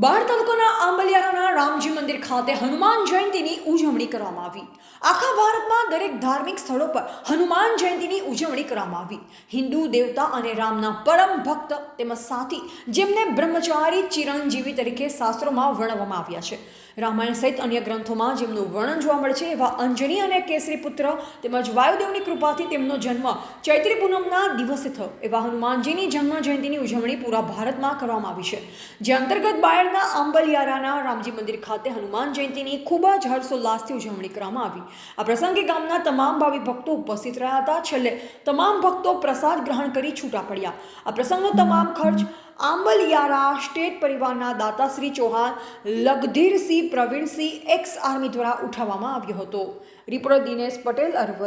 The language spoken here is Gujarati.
બાર તાલુકાના આંબલિયારાના રામજી મંદિર ખાતે હનુમાન જયંતીની ઉજવણી કરવામાં આવી. આખા ભારતમાં દરેક ધાર્મિક સ્થળો પર હનુમાન જયંતીની ઉજવણી કરવામાં આવી. હિન્દુ, દેવતા અને રામના પરમ ભક્ત તેમજ સાથી, જેમને બ્રહ્મચારી ચિરંજીવી તરીકે શાસ્ત્રોમાં વર્ણવવામાં આવ્યા છે. રામાયણ સહિત અન્ય ગ્રંથોમાં જેમનું વર્ણન જોવા મળે છે, એવા અંજની અને કેસરી પુત્ર તેમજ વાયુદેવની કૃપાથી તેમનો જન્મ ચૈત્રી પૂનમના દિવસે થયો. એવા હનુમાનજીની જન્મ જયંતિની ઉજવણી પૂરા ભારતમાં કરવામાં આવી છે. જે અંતર્ગત બાયડના આંબલિયારાના રામજી મંદિર ખાતે હનુમાન જયંતિની ખૂબ જ હર્ષોલ્લાસથી ઉજવણી કરવામાં આવી. આ પ્રસંગે ગામના તમામ ભાવિ ભક્તો ઉપસ્થિત રહ્યા હતા. છેલ્લે તમામ ભક્તો પ્રસાદ ગ્રહણ કરી છૂટા પડ્યા. આ પ્રસંગનો તમામ ખર્ચ આંબલિયારા સ્ટેટ પરિવારના દાતા શ્રી ચૌહાણ, લગધીરસિંહ પ્રવીણસિંહ, એક્સ આર્મી દ્વારા ઉઠાવવામાં આવ્યો હતો. રિપોર્ટર દિનેશ પટેલ, અરવલ્લી.